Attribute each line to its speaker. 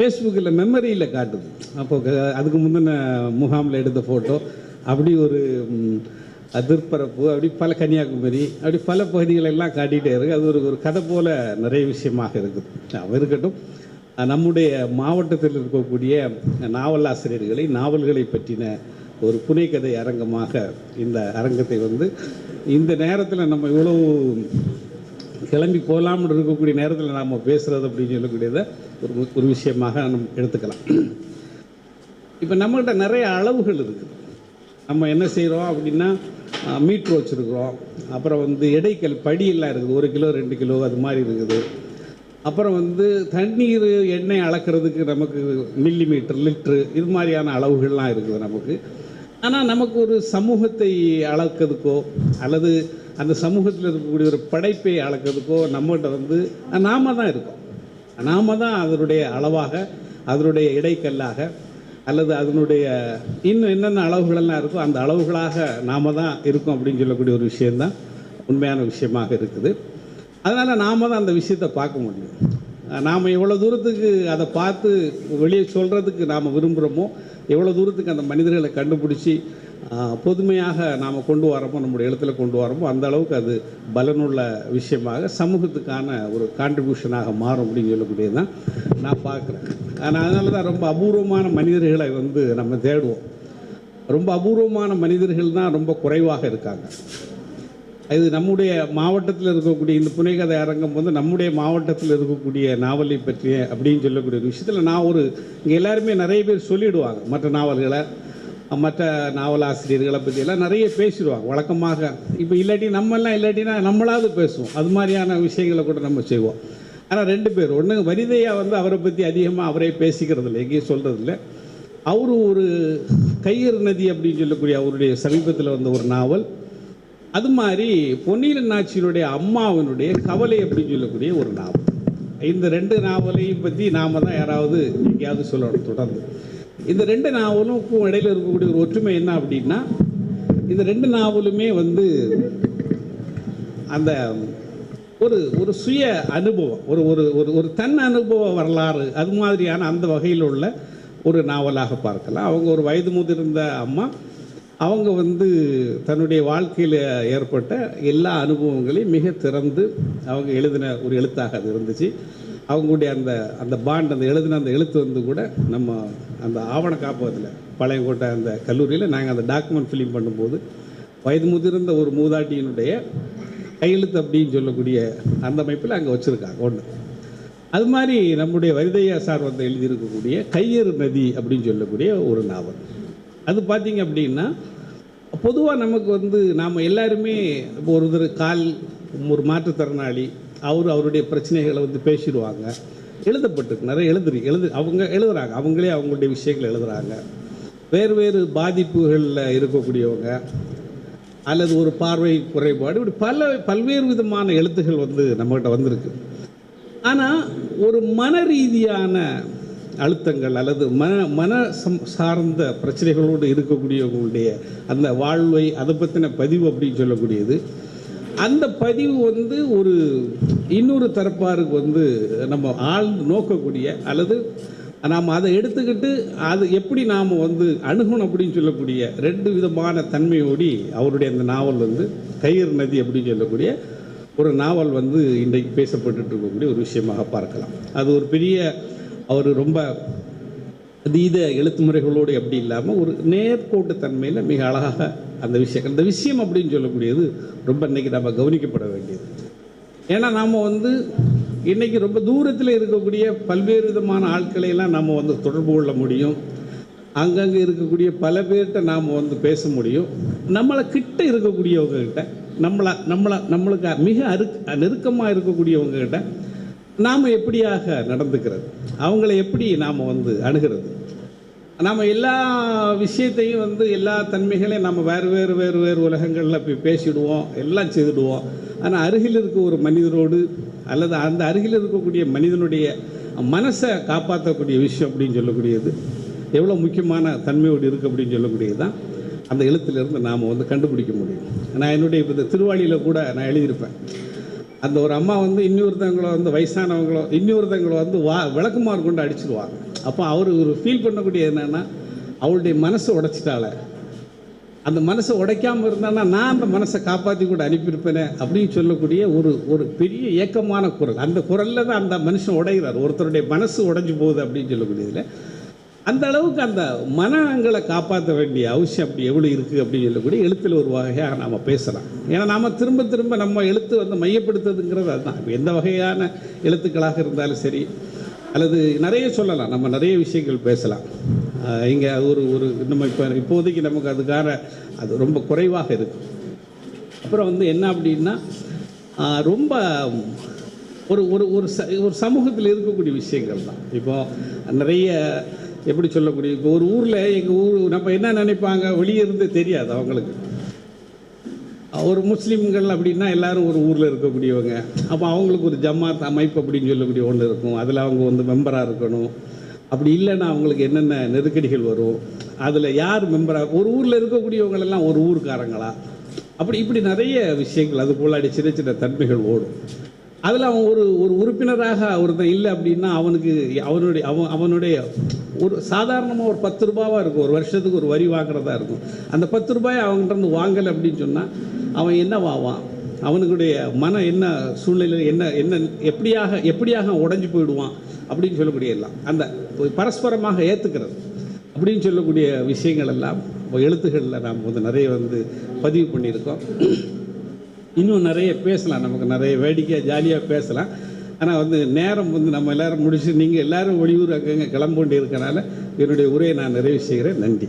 Speaker 1: ஃபேஸ்புக்கில் மெமரியில் காட்டுது. அப்போ க- அதுக்கு முந்தின முகாமில் எடுத்த ஃபோட்டோ அப்படி ஒரு ம், அதிர்பரப்பு அப்படி பல கன்னியாகுமரி அப்படி பல பகுதிகளெல்லாம் காட்டிகிட்டே இருக்குது அது ஒரு ஒரு கதை போல நிறைய விஷயமாக இருக்குது. அவ இருக்கட்டும். நம்முடைய மாவட்டத்தில் இருக்கக்கூடிய நாவல் ஆசிரியர்களை நாவல்களை பற்றின ஒரு புனைக்கதை அரங்கமாக இந்த அரங்கத்தை வந்து இந்த நேரத்தில் நம்ம இவ்வளவு கிளம்பி போகலாம்னு இருக்கக்கூடிய நேரத்தில் நாம் பேசுகிறது அப்படின்னு சொல்லக்கூடியதை ஒரு ஒரு விஷயமாக நம்ம எடுத்துக்கலாம். இப்போ நம்மகிட்ட நிறைய அளவுகள் இருக்குது. நம்ம என்ன செய்கிறோம் அப்படின்னா மீட்ரு வச்சுருக்குறோம் அப்புறம் வந்து எடைக்கல் படியெல்லாம் இருக்குது. ஒரு கிலோ ரெண்டு கிலோ அது மாதிரி இருக்குது. அப்புறம் வந்து தண்ணீர் எண்ணெய் அளக்கிறதுக்கு நமக்கு மில்லி மீட்டர் லிட்ரு இது மாதிரியான அளவுகள்லாம் இருக்குது நமக்கு. ஆனால் நமக்கு ஒரு சமூகத்தை அளக்கிறதுக்கோ அல்லது அந்த சமூகத்தில் இருக்கக்கூடிய ஒரு படைப்பை அளக்கிறதுக்கோ நம்மகிட்ட வந்து நாம தான் இருக்கோம். நாம தான் அதனுடைய அளவாக அதனுடைய இடைக்கல்லாக அல்லது அதனுடைய இன்னும் என்னென்ன அளவுகளெல்லாம் இருக்கோ அந்த அளவுகளாக நாம தான் இருக்கோம் அப்படின்னு சொல்லக்கூடிய ஒரு விஷயந்தான் உண்மையான விஷயமாக இருக்குது. அதனால் நாம தான் அந்த விஷயத்தை பார்க்க முடியும். நாம் எவ்வளோ தூரத்துக்கு அதை பார்த்து வெளியே சொல்கிறதுக்கு நாம் விரும்புகிறோமோ எவ்வளோ தூரத்துக்கு அந்த மனிதர்களை கண்டுபிடிச்சி பொதுமையாக நாம் கொண்டு வரமோ நம்முடைய இடத்துல கொண்டு வரோமோ அந்த அளவுக்கு அது பலனுள்ள விஷயமாக சமூகத்துக்கான ஒரு கான்ட்ரிபியூஷனாக மாறும் அப்படின்னு சொல்லக்கூடியது தான் நான் பார்க்குறேன். ஆனால் அதனால தான் ரொம்ப அபூர்வமான மனிதர்களை வந்து நம்ம தேடுவோம். ரொம்ப அபூர்வமான மனிதர்கள் தான் ரொம்ப குறைவாக இருக்காங்க. இது நம்முடைய மாவட்டத்தில் இருக்கக்கூடிய இந்த புனைகதை அரங்கம் வந்து நம்முடைய மாவட்டத்தில் இருக்கக்கூடிய நாவலை பற்றிய அப்படின்னு சொல்லக்கூடிய விஷயத்தில் நான் ஒரு இங்கே எல்லாருமே நிறைய பேர் சொல்லிடுவாங்க. மற்ற நாவல்களை மற்ற நாவலாசிரியர்களை பற்றியெல்லாம் நிறைய பேசிடுவாங்க. வழக்கமாக இப்போ இல்லாட்டி நம்மெல்லாம் இல்லாட்டினா நம்மளாவது பேசுவோம். அது மாதிரியான விஷயங்களை கூட நம்ம செய்வோம். ஆனால் ரெண்டு பேர் ஒன்று வரிதையா வந்து அவரை பற்றி அதிகமாக அவரே பேசிக்கிறது இல்லை எங்கேயும் சொல்கிறது இல்லை அவரு ஒரு கையர் நதி அப்படின்னு சொல்லக்கூடிய அவருடைய சமீபத்தில் வந்த ஒரு நாவல். அது மாதிரி பொன்னியின் நாச்சியினுடைய அம்மாவினுடைய கவலை அப்படின்னு சொல்லக்கூடிய ஒரு நாவல். இந்த ரெண்டு நாவலையும் பற்றி நாம் தான் யாராவது எங்கேயாவது சொல்லணும் தொடர்ந்து. இந்த ரெண்டு நாவலுக்கும் இடையில் இருக்கக்கூடிய ஒரு ஒற்றுமை என்ன அப்படின்னா இந்த ரெண்டு நாவலுமே வந்து அந்த ஒரு ஒரு சுய அனுபவம் ஒரு ஒரு ஒரு ஒரு தன் அனுபவ வரலாறு அது மாதிரியான அந்த வகையில் உள்ள ஒரு நாவலாக பார்க்கலாம். அவங்க ஒரு வயது முதிர்ந்த அம்மா அவங்க வந்து தன்னுடைய வாழ்க்கையில் ஏற்பட்ட எல்லா அனுபவங்களையும் மிக திறந்து அவங்க எழுதின ஒரு எழுத்தாக அது இருந்துச்சு. அவங்களுடைய அந்த அந்த பாண்ட் அந்த எழுதின அந்த எழுத்து வந்து கூட நம்ம அந்த ஆவண காப்பகத்தில் பழையங்கோட்டை அந்த கல்லூரியில் நாங்கள் அந்த டாக்குமெண்ட் ஃபிலிம் பண்ணும்போது வயது முதிர்ந்த ஒரு மூதாட்டியினுடைய கையெழுத்து அப்படின்னு சொல்லக்கூடிய அந்த அமைப்பில் அங்கே வச்சுருக்காங்க ஒன்று அது மாதிரி நம்முடைய வரிதையா சார் வந்து எழுதியிருக்கக்கூடிய கையறு நதி அப்படின்னு சொல்லக்கூடிய ஒரு நாவல். அது பார்த்தீங்க அப்படின்னா பொதுவாக நமக்கு வந்து நாம் எல்லாருமே இப்போ ஒருத்தர் கால் ஒரு மாற்றுத்திறனாளி அவர் அவருடைய பிரச்சனைகளை வந்து பேசிடுவாங்க. எழுதப்பட்டிருக்கு நிறைய எழுதுறி எழுது அவங்க எழுதுறாங்க அவங்களே அவங்களுடைய விஷயங்களை எழுதுறாங்க. வேறு வேறு பாதிப்புகளில் இருக்கக்கூடியவங்க அல்லது ஒரு பார்வை குறைபாடு இப்படி பல பல்வேறு விதமான எழுத்துகள் வந்து நம்மகிட்ட வந்திருக்கு. ஆனால் ஒரு மன ரீதியான அழுத்தங்கள் அல்லது மன மன சம் சார்ந்த பிரச்சனைகளோடு இருக்கக்கூடியவங்களுடைய அந்த வாழ்வை அதை பற்றின பதிவு அப்படின்னு சொல்லக்கூடியது. அந்த பதிவு வந்து ஒரு இன்னொரு தரப்பாருக்கு வந்து நம்ம ஆழ்ந்து நோக்கக்கூடிய அல்லது நாம் அதை எடுத்துக்கிட்டு அது எப்படி நாம் வந்து அணுகணும் அப்படின்னு சொல்லக்கூடிய ரெண்டு விதமான தன்மையோடி அவருடைய அந்த நாவல் வந்து கயிறு நதி அப்படின்னு சொல்லக்கூடிய ஒரு நாவல் வந்து இன்றைக்கு பேசப்பட்டுட்டு இருக்கக்கூடிய ஒரு விஷயமாக பார்க்கலாம். அது ஒரு பெரிய அவர் ரொம்ப அதீத எழுத்து முறைகளோடு எப்படி இல்லாமல் ஒரு நேர்கோட்டு தன்மையில் மிக அழகாக அந்த விஷயம் அந்த விஷயம் அப்படின்னு சொல்லக்கூடியது ரொம்ப இன்றைக்கி நம்ம கவனிக்கப்பட வேண்டியது. ஏன்னா நாம் வந்து இன்னைக்கு ரொம்ப தூரத்தில் இருக்கக்கூடிய பல்வேறு விதமான ஆட்களை எல்லாம் வந்து தொடர்பு கொள்ள முடியும். அங்கங்கே இருக்கக்கூடிய பல பேர்கிட்ட நாம் வந்து பேச முடியும். நம்மளை கிட்ட இருக்கக்கூடியவங்கக்கிட்ட நம்மளை நம்மளை நம்மளுக்கு மிக அரு நெருக்கமாக இருக்கக்கூடியவங்கக்கிட்ட நாம் எப்படியாக நடந்துக்கிறது? அவங்கள எப்படி நாம் வந்து அணுகிறது? நாம் எல்லா விஷயத்தையும் வந்து எல்லா தன்மைகளையும் நம்ம வேறு வேறு வேறு வேறு உலகங்களில் போய் பேசிடுவோம் எல்லாம் செய்துடுவோம். ஆனால் அருகில் இருக்க ஒரு மனிதரோடு அல்லது அந்த அருகில் இருக்கக்கூடிய மனிதனுடைய மனசை காப்பாற்றக்கூடிய விஷயம் அப்படின்னு சொல்லக்கூடியது எவ்வளோ முக்கியமான தன்மையோடு இருக்குது அப்படின்னு சொல்லக்கூடியது தான் அந்த எழுத்துலேருந்து நாம் வந்து கண்டுபிடிக்க முடியும். நான் என்னுடைய இப்போ திருவாளியில் கூட நான் எழுதியிருப்பேன். அந்த ஒரு அம்மா வந்து இன்னொருத்தவங்களோ வந்து வயசானவங்களோ இன்னொருத்தவங்களோ வந்து வா விளக்குமாறு கொண்டு அடிச்சிருவாங்க. அப்போ அவர் ஒரு ஃபீல் பண்ணக்கூடிய என்னென்னா அவளுடைய மனசை உடைச்சிட்டாள அந்த மனசை உடைக்காமல் இருந்தானா நான் அந்த மனசை காப்பாற்றி கூட அனுப்பியிருப்பேனே அப்படின்னு சொல்லக்கூடிய ஒரு ஒரு பெரிய ஏக்கமான குரல். அந்த குரல்ல தான் அந்த மனுஷன் உடைகிறார். ஒருத்தருடைய மனசு உடைஞ்சு போகுது அப்படின்னு சொல்லக்கூடியதுல அந்த அளவுக்கு அந்த மனங்களை காப்பாற்ற வேண்டிய அவசியம் அப்படி எவ்வளோ இருக்குது அப்படின்னு சொல்லக்கூடிய எழுத்தில் ஒரு வகையாக நாம் பேசலாம். ஏன்னா நாம் திரும்ப திரும்ப நம்ம எழுத்து வந்து மையப்படுத்துறதுங்கிறது அதுதான். எந்த வகையான எழுத்துக்களாக இருந்தாலும் சரி அல்லது நிறைய சொல்லலாம். நம்ம நிறைய விஷயங்கள் பேசலாம். இங்கே ஒரு ஒரு நம்ம இப்போ இப்போதைக்கு நமக்கு அதுக்கான அது ரொம்ப குறைவாக இருக்குது அப்புறம் வந்து என்ன அப்படின்னா ரொம்ப ஒரு ஒரு ஒரு ச ஒரு சமூகத்தில் இருக்கக்கூடிய விஷயங்கள் தான். இப்போது நிறைய எப்படி சொல்லக்கூடிய இப்போ ஒரு ஊரில் எங்கள் ஊர் நம்ம என்ன நினைப்பாங்க? வெளியே இருந்து தெரியாது அவங்களுக்கு. ஒரு முஸ்லீம்கள் அப்படின்னா எல்லாரும் ஒரு ஊரில் இருக்கக்கூடியவங்க. அப்போ அவங்களுக்கு ஒரு ஜமாத் அமைப்பு அப்படின்னு சொல்லக்கூடிய ஒன்று இருக்கும். அதில் அவங்க வந்து மெம்பராக இருக்கணும். அப்படி இல்லைன்னா அவங்களுக்கு என்னென்ன நெருக்கடிகள் வரும்? அதில் யார் மெம்பராக ஒரு ஊரில் இருக்கக்கூடியவங்களெல்லாம் ஒரு ஊருக்காரங்களா? அப்படி இப்படி நிறைய விஷயங்கள். அது போலாடி சின்ன சின்ன தன்மைகள் ஓடும். அதில் அவன் ஒரு ஒரு உறுப்பினராக ஒருத்தன் இல்லை அப்படின்னா அவனுக்கு அவனுடைய அவன் அவனுடைய ஒரு சாதாரணமாக ஒரு பத்து ரூபாவாக இருக்கும். ஒரு வருஷத்துக்கு ஒரு வரி வாங்குறதா இருக்கும். அந்த பத்து ரூபாயை அவங்ககிட்ட இருந்து வாங்கலை அப்படின்னு சொன்னால் அவன் என்ன வாவான்? அவனுக்குடைய மனம் என்ன சூழ்நிலை என்ன என்ன எப்படியாக எப்படியாக உடஞ்சி போயிடுவான் அப்படின்னு சொல்லக்கூடிய எல்லாம். அந்த பரஸ்பரமாக ஏற்றுக்கிறது அப்படின்னு சொல்லக்கூடிய விஷயங்கள் எல்லாம் எழுத்துக்களில் நாம் வந்து நிறைய வந்து பதிவு பண்ணியிருக்கோம். இன்னும் நிறைய பேசலாம். நமக்கு நிறைய வேடிக்கையாக ஜாலியாக பேசலாம். ஆனால் வந்து நேரம் வந்து நம்ம எல்லாரும் முடிச்சு நீங்கள் எல்லாரும் வெளியூர் அங்கங்கே கிளம்ப வேண்டி இருக்கனால என்னுடைய உரையை நான் நிறைவு செய்கிறேன். நன்றி.